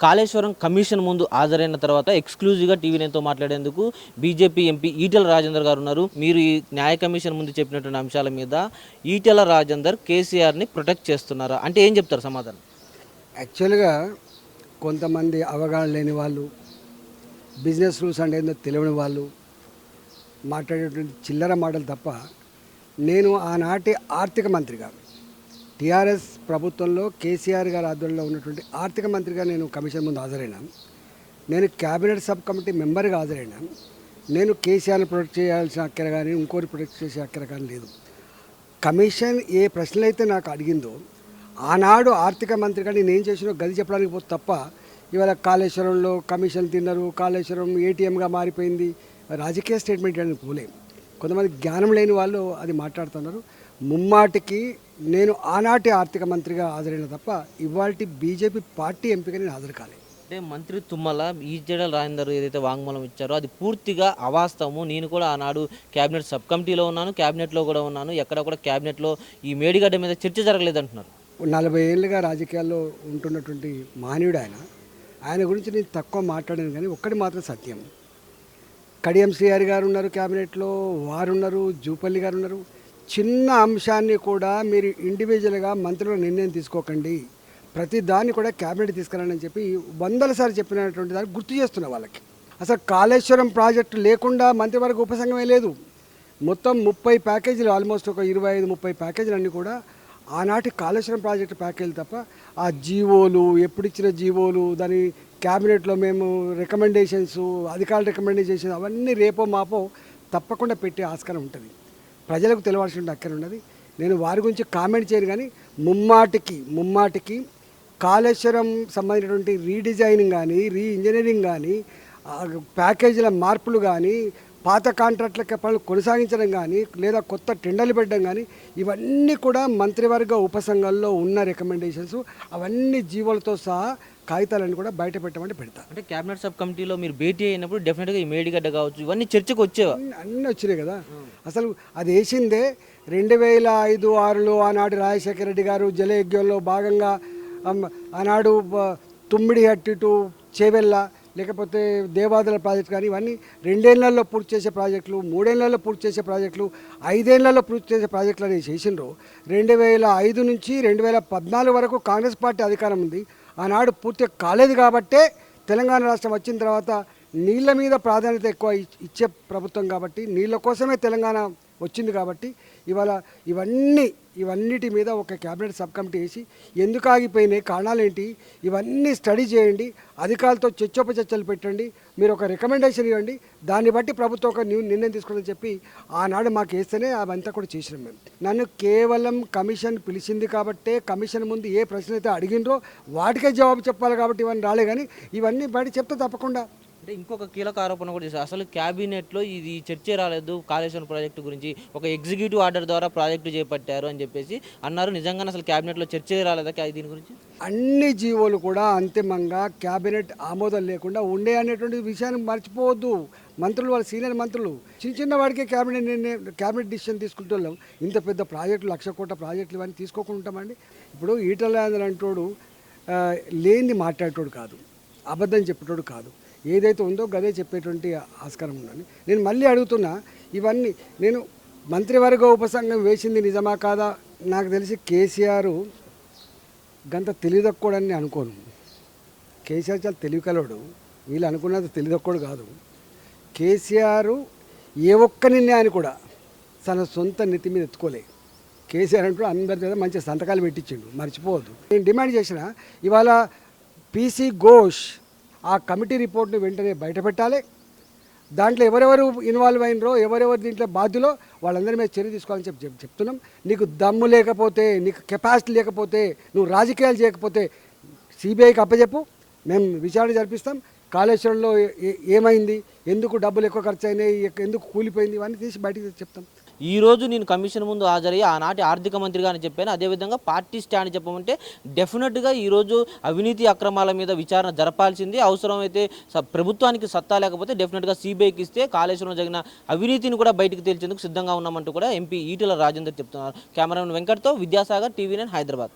Kaleshwaram commission ముందు హాజరైన తర్వాత ఎక్స్క్లూజివ్గా టీవీ నేనుతో మాట్లాడేందుకు బీజేపీ ఎంపీ ఈటెల రాజేందర్ గారు ఉన్నారు. మీరు ఈ న్యాయ కమిషన్ ముందు చెప్పినటువంటి అంశాల మీద ఈటెల రాజేందర్ కేసీఆర్ని ప్రొటెక్ట్ చేస్తున్నారా? అంటే ఏం చెప్తారు సమాధానం? యాక్చువల్గా కొంతమంది అవగాహన లేని వాళ్ళు బిజినెస్ రూల్స్ అంటే ఏందో తెలియని వాళ్ళు మాట్లాడేటువంటి చిల్లర మాటలు తప్ప నేను ఆనాటి ఆర్థిక మంత్రిగా టీఆర్ఎస్ ప్రభుత్వంలో కేసీఆర్ గారి ఆధ్వర్యంలో ఉన్నటువంటి ఆర్థిక మంత్రిగా నేను కమిషన్ ముందు హాజరైనాను. నేను క్యాబినెట్ సబ్ కమిటీ మెంబర్గా హాజరైనా నేను కేసీఆర్ని ప్రొటెక్ట్ చేయాల్సిన అక్కర కానీ ఇంకోటి ప్రొటెక్ట్ చేసే అక్కర కానీ లేదు. కమిషన్ ఏ ప్రశ్నలు అయితే నాకు అడిగిందో ఆనాడు ఆర్థిక మంత్రిగా నేను ఏం చేసినో గది చెప్పడానికి పోతే తప్ప ఇవాళ కాళేశ్వరంలో కమిషన్ తిన్నారు కాళేశ్వరం ఏటీఎంగా మారిపోయింది. రాజకీయ స్టేట్మెంట్ అని పోలేం. కొంతమంది జ్ఞానం లేని వాళ్ళు అది మాట్లాడుతున్నారు. ముమ్మాటికి నేను ఆనాటి ఆర్థిక మంత్రిగా హాజరైన తప్ప ఇవాళ బీజేపీ పార్టీ ఎంపిక నేను హాజరు కాలేదు అంటే మంత్రి తుమ్మల ఈటెల రాజేందర్ ఏదైతే వాంగ్మూలం ఇచ్చారో అది పూర్తిగా అవాస్తవము. నేను కూడా ఆనాడు క్యాబినెట్ సబ్ కమిటీలో ఉన్నాను క్యాబినెట్లో కూడా ఉన్నాను ఎక్కడ కూడా క్యాబినెట్లో ఈ మేడిగడ్డ మీద చర్చ జరగలేదు అంటున్నారు నలభై ఏళ్ళుగా రాజకీయాల్లో ఉంటున్నటువంటి మహనీయుడు ఆయన. ఆయన గురించి నేను తక్కువ మాట్లాడాను కానీ ఒక్కటి మాత్రం సత్యం. కడియం శ్రీహరి గారు ఉన్నారు క్యాబినెట్లో వారు ఉన్నారు జూపల్లి గారు ఉన్నారు. చిన్న అంశాన్ని కూడా మీరు ఇండివిజువల్గా మంత్రులు నిర్ణయం తీసుకోకండి. ప్రతి దాన్ని కూడా క్యాబినెట్ తీసుకురండి అని చెప్పి వందల సార్లు చెప్పినటువంటి దాన్ని గుర్తు చేస్తున్నా వాళ్ళకి. అసలు కాళేశ్వరం ప్రాజెక్టు లేకుండా మంత్రివర్గ ఉపసంగమే లేదు. మొత్తం ముప్పై ప్యాకేజీలు ఆల్మోస్ట్ ఒక ఇరవై ఐదు ముప్పై ప్యాకేజీలు అన్నీ కూడా ఆనాటి కాళేశ్వరం ప్రాజెక్టు ప్యాకేజీలు తప్ప ఆ జీవోలు ఎప్పుడు ఇచ్చిన జీవోలు దాని క్యాబినెట్లో మేము రికమెండేషన్స్ అధికారుల రికమెండేషన్స్ అవన్నీ రేపో మాపో తప్పకుండా పెట్టే ఆస్కారం ఉంటుంది. ప్రజలకు తెలవాల్సిన అక్కడ ఉన్నది. నేను వారి గురించి కామెంట్ చేయను కానీ ముమ్మాటికి ముమ్మాటికి కాళేశ్వరం సంబంధించినటువంటి రీడిజైనింగ్ కానీ రీ ఇంజనీరింగ్ కానీ ప్యాకేజీల మార్పులు కానీ పాత కాంట్రాక్ట్ల పనులు కొనసాగించడం కానీ లేదా కొత్త టెండర్లు పెట్టడం కానీ ఇవన్నీ కూడా మంత్రివర్గ ఉపసంఘంలో ఉన్న రికమెండేషన్స్. అవన్నీ జీవోలతో సహా కాగితాలన్నీ కూడా బయట పెట్టమంటే పెడతా. అంటే క్యాబినెట్ సబ్ కమిటీలో మీరు భేటీ అయినప్పుడు డెఫినెట్గా ఈ మేడిగడ్డ కావచ్చు. ఇవన్నీ చర్చకు వచ్చేవా? అన్నీ వచ్చినాయి కదా. అసలు అది వేసిందే రెండు వేల ఐదు ఆరులో ఆనాడు రాజశేఖర రెడ్డి గారు జలయజ్ఞంలో భాగంగా ఆనాడు తుమ్మిడి హట్టి టు చేవెళ్ళ లేకపోతే దేవాదుల ప్రాజెక్ట్ కానీ ఇవన్నీ రెండేళ్ళలో పూర్తి చేసే ప్రాజెక్టులు మూడేళ్ళలో పూర్తి చేసే ప్రాజెక్టులు ఐదేళ్ళలో పూర్తి చేసే ప్రాజెక్టులు అనేవి చేసిండ్రు. రెండు వేల ఐదు నుంచి రెండు వేల పద్నాలుగు వరకు కాంగ్రెస్ పార్టీ అధికారం ఉంది. ఆనాడు పూర్తి కాలేదు కాబట్టే తెలంగాణ రాష్ట్రం వచ్చిన తర్వాత నీళ్ళ మీద ప్రాధాన్యత ఎక్కువ ఇచ్చే ప్రభుత్వం కాబట్టి నీళ్ళ కోసమే తెలంగాణ వచ్చింది కాబట్టి ఇవాళ ఇవన్నీ ఇవన్నిటి మీద ఒక క్యాబినెట్ సబ్ కమిటీ వేసి ఎందుకు ఆగిపోయినాయి కారణాలు ఏంటి ఇవన్నీ స్టడీ చేయండి అధికారులతో చర్చోపచర్చలు పెట్టండి మీరు ఒక రికమెండేషన్ ఇవ్వండి దాన్ని బట్టి ప్రభుత్వం ఒక నిర్ణయం తీసుకోవాలని చెప్పి ఆనాడు మాకు వేస్తేనే అవంతా కూడా చేసినాం మేము. నన్ను కేవలం కమిషన్ పిలిచింది కాబట్టే కమిషన్ ముందు ఏ ప్రశ్న అయితే అడిగిండ్రో వాటికే జవాబు చెప్పాలి కాబట్టి ఇవన్నీ రాలే కానీ ఇవన్నీ బయట చెప్తే తప్పకుండా. అంటే ఇంకొక కీలక ఆరోపణ కూడా చేశారు. అసలు క్యాబినెట్లో ఇది చర్చే రాలేదు. కాళేశ్వరం ప్రాజెక్టు గురించి ఒక ఎగ్జిక్యూటివ్ ఆర్డర్ ద్వారా ప్రాజెక్టు చేపట్టారు అని చెప్పేసి అన్నారు. నిజంగానే అసలు క్యాబినెట్లో చర్చే రాలేదా దీని గురించి? అన్ని జీవోలు కూడా అంతిమంగా క్యాబినెట్ ఆమోదం లేకుండా ఉండే అనేటువంటి విషయాన్ని మర్చిపోవద్దు. మంత్రులు వాళ్ళ సీనియర్ మంత్రులు. చిన్న చిన్న వాడికే క్యాబినెట్ నిర్ణయం క్యాబినెట్ డిసిషన్ తీసుకుంటున్నాం ఇంత పెద్ద ప్రాజెక్టులు లక్ష కోట్ల ప్రాజెక్టులు ఇవన్నీ తీసుకోకుండా ఉంటామండి. ఇప్పుడు ఈటల అంటోడు లేనిది మాట్లాడేటోడు కాదు. అబద్ధం చెప్పేటోడు కాదు. ఏదైతే ఉందో గదే చెప్పేటువంటి ఆస్కారం ఉందని నేను మళ్ళీ అడుగుతున్నా ఇవన్నీ నేను మంత్రివర్గ ఉపసంఘం వేసింది నిజమా కాదా? నాకు తెలిసి కేసీఆర్ గంత తెలివితక్కువడని నేను అనుకోను. కేసీఆర్ చాలా తెలివికలోడు వీళ్ళు అనుకున్నది తెలియదక్కోడు కాదు. కేసీఆర్ ఏ ఒక్క నిర్ణయాన్ని కూడా తన సొంత నెత్తి మీద ఎత్తుకోలే. కేసీఆర్ అంటూ అందరి మీద మంచి సంతకాలు పెట్టించిండు మర్చిపోవద్దు. నేను డిమాండ్ చేసిన ఇవాళ పీసీ ఘోష్ ఆ కమిటీ రిపోర్ట్ని వెంటనే బయటపెట్టాలి. దాంట్లో ఎవరెవరు ఇన్వాల్వ్ అయినరో ఎవరెవరు దీంట్లో బాధ్యులో వాళ్ళందరి మీద చర్య తీసుకోవాలని చెప్పి చెప్- చెప్తున్నాం. నీకు దమ్ము లేకపోతే నీకు కెపాసిటీ లేకపోతే నువ్వు రాజకీయాలు చేయకపోతే సిబిఐకి అప్పచెప్పు మేము విచారణ జరిపిస్తాం. కాళేశ్వరంలో ఏ- ఏమైంది? ఎందుకు డబ్బులు ఎక్కువ ఖర్చు అయినాయి? ఎందుకు కూలిపోయింది? ఇవన్నీ తీసి బయటికి చెప్తాం. ఈ రోజు నేను కమిషన్ ముందు హాజరయ్యి ఆనాటి ఆర్థిక మంత్రిగా అని చెప్పాను. అదేవిధంగా పార్టీ స్టాండ్ చెప్పమంటే డెఫినెట్గా ఈరోజు అవినీతి అక్రమాల మీద విచారణ జరపాల్సింది. అవసరమైతే ప్రభుత్వానికి సత్తా లేకపోతే డెఫినెట్గా సిబిఐకి ఇస్తే కాళేశ్వరం జరిగిన అవినీతిని కూడా బయటకు తేల్చేందుకు సిద్ధంగా ఉన్నామంటూ కూడా ఎంపీ ఈటల రాజేందర్ చెప్తున్నారు. కెమెరామెన్ వెంకట్తో విద్యాసాగర్ టీవీ నైన్ హైదరాబాద్.